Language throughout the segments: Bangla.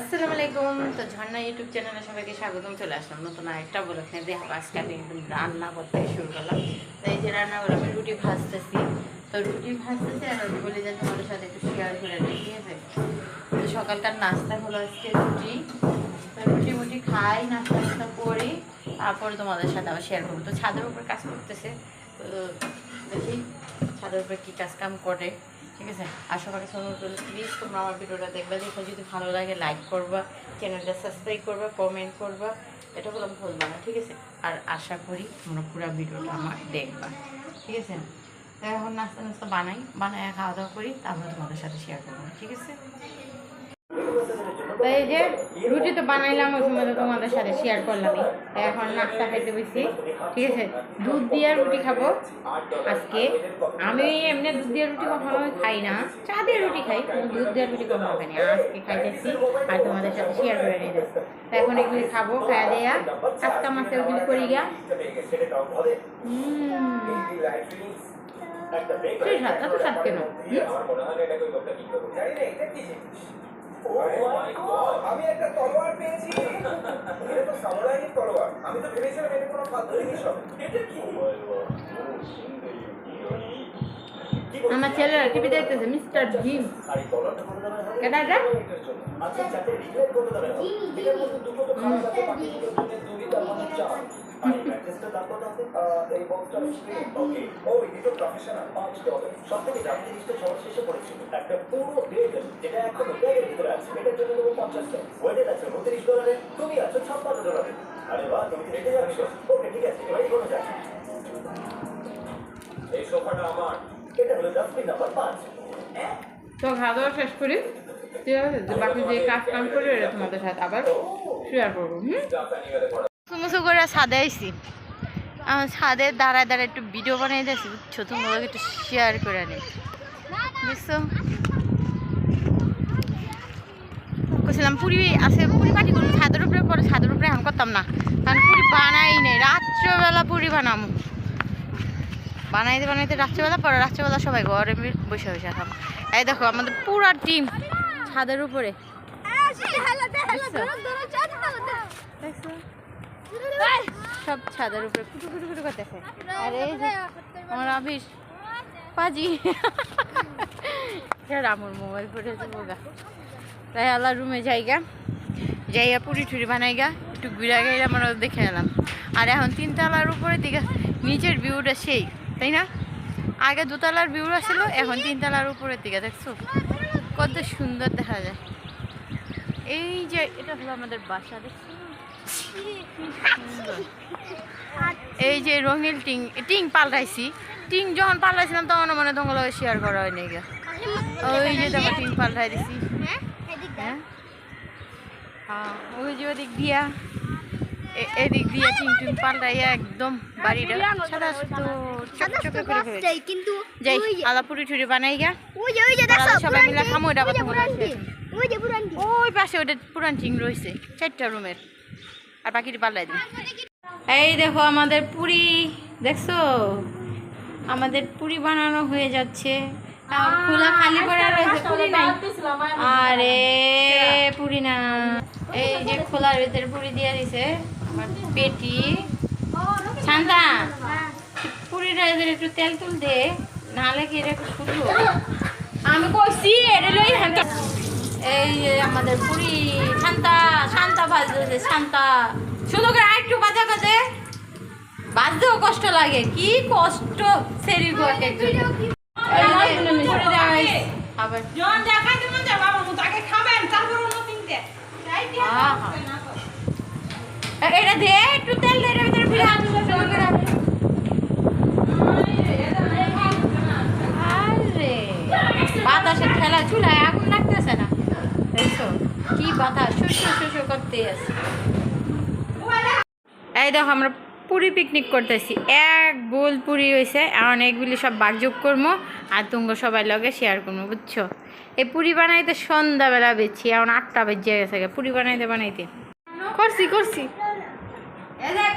আসসালামু আলাইকুম। তো ঝর্ণা ইউটিউব চ্যানেলে সবাইকে স্বাগতম। চলে আসলাম নতুন আরেকটা বলে নিয়ে। দেখো, আজকে আমি একদম রান্না করতে শুরু করলাম। তো এই যে রান্না করে আমি রুটি ভাজতেছি। তো রুটি ভাজতেছি আর বলি যে তোমাদের সাথে একটু শেয়ার করে ঠিক আছে? তো সকালকার নাস্তা হলো আজকে রুটি। তো রুটি মুটি খাই, নাস্তা নাস্তা করি। তারপরে তোমাদের সাথে আবার শেয়ার করব। তো ছাদের উপর কাজ করতেছে। তো দেখি, ছাদের উপরে কী কাজ কাম করে। ঠিক আছে? আর সবাইকে প্লিজ তোমরা আমার ভিডিওটা দেখবে। দেখো যদি ভালো লাগে লাইক করবা চ্যানেলটা সাবস্ক্রাইব করবা কমেন্ট করবা। এটা বললাম ভুলবা না, ঠিক আছে? আর আশা করি তোমরা পুরো ভিডিওটা আমার দেখবা, ঠিক আছে? এখন নাস্তা নাস্তা বানাই বানাই খাওয়া দাওয়া করি, তারপরে তোমাদের সাথে শেয়ার করব, ঠিক আছে? তো এই যে রুটি তো বানাইলাম, ওই সময় তো তোমাদের সাথে শেয়ার করলামই। তো এখন নাস্তা খাইতে বসি ঠিক আছে, দুধ দিয়ে রুটি খাব আজকে। আমি এমনি দুধ দিয়ে রুটি কখনো খাই না। চা দিয়ে রুটি খাই দুধ দিয়ে রুটি কখনো খাই না। আজকে খাইতেছি আর তোমাদের সাথে শেয়ার করে নিয়ে তো এখন এগুলি খাব খাওয়া দেয়া, আজকা মাছে ওগুলি করি গা সেই স্বাদ এত স্বাদ কেন? আমি একটা তলোয়ার পেয়েছি। এটা তো সামুরাইয়ের তলোয়ার। আমি তো ভেবেছিলাম এটা কোনো ফালতু জিনিস হবে এটা কি? আমার ছেলেরা টিভি দেখতেছে মিস্টার আর এই তলোয়ারটা কেটা এটা একটা পুরো বেগেল যেটা এখন ব্যাগের ভিতরে আছে এটার জন্য দেবো পঞ্চাশ ওয়েটেড আছে উনত্রিশ ডলারে তুমি আছো ছাপ্পান্ন ডলারে আরে বাহ তুমি কি রেখে যাচ্ছ ওকে ঠিক আছে এবার এগোনো যাক এই সোফাটা আমার। এটা হলো ডাস্টবিন নাম্বার পাঁচ। হ্যাঁ তো খাওয়া দাওয়া শেষ করি? ঠিক আছে বাকি যে কাজ করি তোমাদের সাথে আবার শেয়ার করব, হুম? করে ছাদে আইসি আমার ছাদে দাঁড়ায় দাঁড়ায় একটু ভিডিও বানিয়ে দিয়েছি, বুঝছ? তোমাদের একটু শেয়ার করে বুঝছ? বলছিলাম পুরি আছে, পুরি পাটি করব। ছাদের উপরে, পরে ছাদের উপরে এখন করতাম না। কারণ পুরি বানাই নেই, রাত্রেবেলা পুরি বানাবো বানাইতে বানাইতে রাত্রেবেলা, পরে রাত্রেবেলা সবাই ঘরে বসে বসে খাব এই দেখো, আমাদের পুরা টিম ছাদের উপরে। সব ছাদের উপরে কুটু কুটু কুটু করতেছে আর আমার পাজি। আমার মোবাইল পড়ে যাব গা তাই আল্লাহ রুমে যাইগা। যাইয়া পুরি টুরি বানাইগা। একটু ঘুরা গাইরা আমরা দেখে এলাম। আর এখন তিনতলার উপরে দিকে নিচের ভিউটা সেই, তাই না? আগে দোতলার ভিউ আসছিল এখন তিনতলার উপরের দিকে দেখছ? কত সুন্দর দেখা যায়। এই যে এটা হলো আমাদের বাসা দেখছ। এই যে রঙিল টিং টিং পাল্টাইছি। টিং যখন পাল্টাইছিলাম তখন মানে তোমার শেয়ার করা হয়নি গা। ওই যে দেখো টিং পাল্টাই দিছি। হ্যাঁ হ্যাঁ, ওই যে ওদিক দিয়া। এদিক দিয়ে টিং টিং পাল্টাইয়া একদম বাড়িটা সাদা চকচকে করে কিন্তু যাই আলাপুরি টুরি বানাই গা সবাই মিলে খামো এটা কাছে। টিম ওই পাশে ওটা পুরান টিং রয়েছে চারটা রুমের। আর বাকিটি পাল্টাই দিন। এই দেখো আমাদের পুরি দেখছ? আমাদের পুরি বানানো হয়ে যাচ্ছে। খোলা খালি করে রয়েছে পুরি নাই আরে পুরি না এই যে খোলার ভিতরে পুরি দিয়ে দিছে পেটি। শান্তা পুরিটা এদের একটু তেল তুল দে নাহলে কি এটা শুধু আমি কইছি এটা লই হান্তা এই আমাদের পুরি শান্তা শান্তা ভাজতেছে শান্তা। শুধু করে আরেকটু বাজা কাজে বাজতেও কষ্ট লাগে কি কষ্ট সেরি এটা বাতাসের খেলা চুলায় আগুন লাগতেছে না কি বাতাস শুশু শুশু করতে আছে এই দেখো, আমরা পুরি পিকনিক করতেছি। এক বোল পুরি হয়েছে এখন এগুলি সব বাগযোগ করব আর তুঙ্গ সবাই লগে শেয়ার করব বুঝছ? এই পুরি বানাইতে সন্ধ্যাবেলা বেছি এখন আটটা বেজে গেছে গে, পুরি বানাইতে বানাইতে। করছি করছি।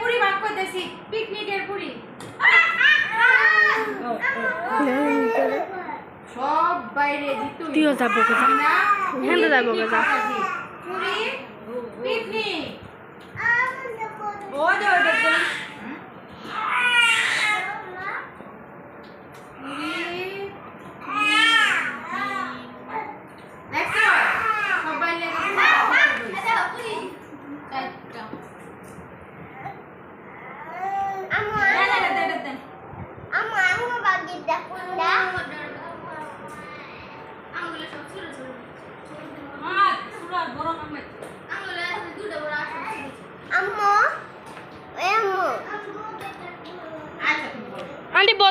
পুরি ভাগ করতেছি পিকনিকের পুরি। সব বাইরে তুইও যাব কোথায়? যাব কোথায়? পিকনিক ওই যে ওইটা তো। দেখছ সবাই লেগে চারটা আম্মু দে, দে, দে, দে, দে। আম্মু আম্মু বাগি দেখুন দা আর, পুরা বড় কামে। আম্মু এ আম্মু আচ্ছা তুমি বলো আন্টি বদ্ধ করব না এটা করি সবাইকে দেখাই লই এটা, এটা। আম্মু আম্মু বাগি দেখুন দা দুইটা আছে আমি দুইটা নাবির বাচ্চা দিয়ে দেই শেষ শেষ পুরি ভাগ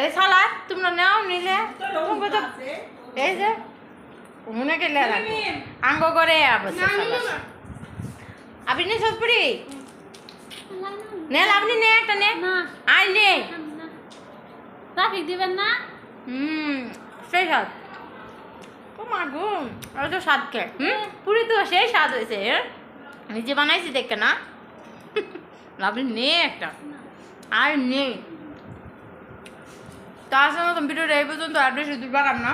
এই সালাদ তোমরা নাও নিলে। তোমরা তো এই যে মনে গেলে আঙ্গ করে সালাদ আপনি নে সসপুরি নেল আপনি নে একটা নে। আই নে। ট্রাফিক দিবেন না? হুম সেই স্বাদ। ও মা গো আর তো স্বাদ কে? হুম? পুরি তো সেই স্বাদ হয়েছে হ্যাঁ? নিজে বানাইছি দেখে না। আপনি নে একটা। আর নে। তো আসলে তো ভিডিওটা এই পর্যন্ত আর বেশি দূর বাড়াম না?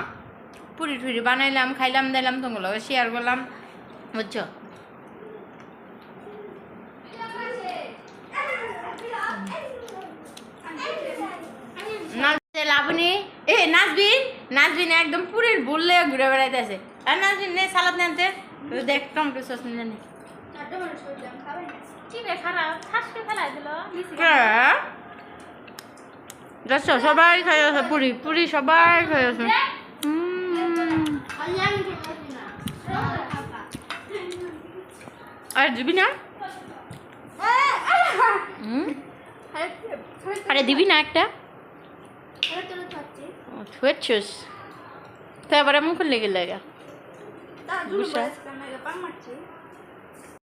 পুরি টুরি বানাইলাম, খাইলাম দিলাম তোমার লগে শেয়ার করলাম, বুঝছ? লাবণী এ, নাচবিন? নাচবিন একদম পুরীর বললে ঘুরে বেড়াইতেছে। আর নাচবিন নে, সালাদ নেনতে দেখ, টমেটো সস নিয়ে হ্যাঁ যাচ্ছ? সবাই খাই আছে পুরি পুরি সবাই খাই আছে। আর দিবি না? আরে দিবি না একটা? ছুঁয়েছিস। তো এবারে লেগে? বুঝা পাম মারছি